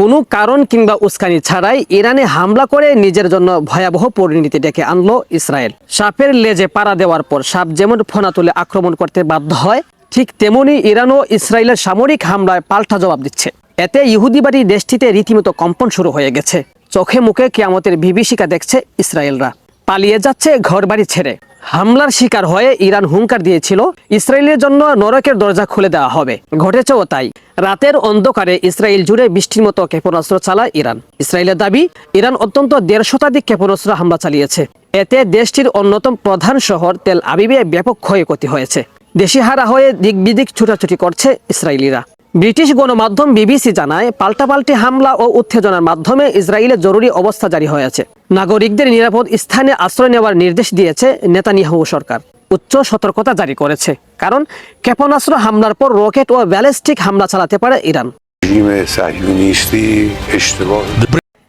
কোনো কারণ কিংবা উস্কানি ছাড়াই ইরানে হামলা করে নিজের জন্য ভয়াবহ পরিণতি ডেকে আনলো ইসরায়েল। সাপের লেজে পাড়া দেওয়ার পর সাপ যেমন ফোনা তুলে আক্রমণ করতে বাধ্য হয়, ঠিক তেমনি ইরানও ইসরায়েলের সামরিক হামলায় পাল্টা জবাব দিচ্ছে। এতে ইহুদিবাড়ি দেশটিতে রীতিমতো কম্পন শুরু হয়ে গেছে। চোখে মুখে কিয়ামতের বিভীষিকা দেখছে ইসরায়েলরা। পালিয়ে যাচ্ছে ঘরবাড়ি ছেড়ে। হামলার শিকার হয়ে ইরান হুঙ্কার দিয়েছিল, ইসরায়েলের জন্য নরকের দরজা খুলে দেওয়া হবে। ঘটেছেও তাই। রাতের অন্ধকারে ইসরায়েল জুড়ে বৃষ্টির মতো ক্ষেপণাস্ত্র চালায় ইরান। ইসরায়েলের দাবি, ইরান অত্যন্ত দেড় শতাধিক ক্ষেপণাস্ত্র হামলা চালিয়েছে। এতে দেশটির অন্যতম প্রধান শহর তেল আবিবে ব্যাপক ক্ষয়ক্ষতি হয়েছে। দেশি হারা হয়ে দিক বিদিক ছুটাছুটি করছে ইসরায়েলিরা। ব্রিটিশ গণমাধ্যম বিবিসি জানায়, পাল্টাপাল্টি হামলা ও উত্তেজনার মাধ্যমে ইসরায়েলের জরুরি অবস্থা জারি হয়েছে। নাগরিকদের নিরাপদ স্থানে আশ্রয় নেওয়ার নির্দেশ দিয়েছে নেতানিয়াহু সরকার। উচ্চ সতর্কতা জারি করেছে, কারণ ক্ষেপণাস্ত্র হামলার পর রকেট ও ব্যালিস্টিক হামলা চালাতে পারে ইরান।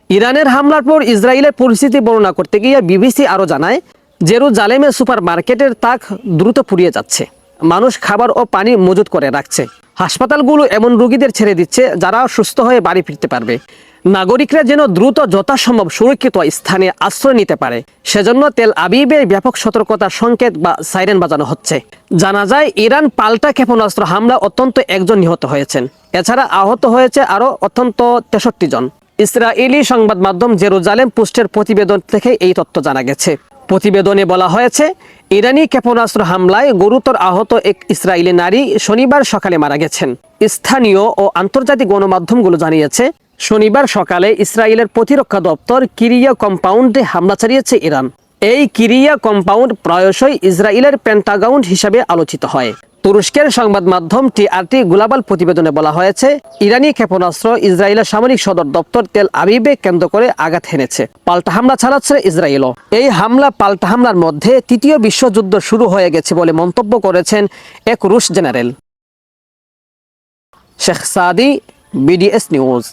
ইরানের হামলার পর ইসরায়েলের পরিস্থিতি বর্ণনা করতে গিয়ে বিবিসি আরও জানায় জেরু জালেমে সুপার মার্কেটের তাক দ্রুত ফুরিয়ে যাচ্ছে। মানুষ খাবার ও পানি মজুত করে রাখছে। হাসপাতালগুলো এমন রোগীদের ছেড়ে দিচ্ছে যারা সুস্থ হয়ে বাড়ি ফিরতে পারবে। নাগরিকরা যেন দ্রুত যথাসম্ভব সুরক্ষিত স্থানে আশ্রয় নিতে পারে। সেজন্য তেল আবিবে ব্যাপক সতর্কতার সংকেত বা সাইরেন বাজানো হচ্ছে। জানা যায়, ইরান পাল্টা ক্ষেপণাস্ত্র হামলা অত্যন্ত একজন নিহত হয়েছেন। এছাড়া আহত হয়েছে আরও অত্যন্ত তেষট্টি জন। ইসরায়েলি সংবাদ মাধ্যম জেরুজালেম পোস্টের প্রতিবেদন থেকে এই তথ্য জানা গেছে। প্রতিবেদনে বলা হয়েছে, ইরানি ক্ষেপণাস্ত্র হামলায় গুরুতর আহত এক ইসরায়েলি নারী শনিবার সকালে মারা গেছেন। স্থানীয় ও আন্তর্জাতিক গণমাধ্যমগুলো জানিয়েছে, শনিবার সকালে ইসরায়েলের প্রতিরক্ষা দপ্তর কিরিয়া কম্পাউন্ডে হামলা চালিয়েছে ইরান। এই কিরিয়া কম্পাউন্ড প্রায়শই ইসরায়েলের পেন্টাগাউন্ড হিসাবে আলোচিত হয়। তুরস্কের সংবাদ মাধ্যম টিআরটি গ্লোবাল প্রতিবেদনে বলা হয়েছে, ইরানি ক্ষেপণাস্ত্র ইসরায়েলের সামরিক সদর দপ্তর তেল আবিবে কেন্দ্র করে আঘাত হেনেছে। পাল্টা হামলা চালাচ্ছে ইসরায়েলও। এই হামলা পাল্টা হামলার মধ্যে তৃতীয় বিশ্বযুদ্ধ শুরু হয়ে গেছে বলে মন্তব্য করেছেন এক রুশ general. Sheikh Sadi, BDS news.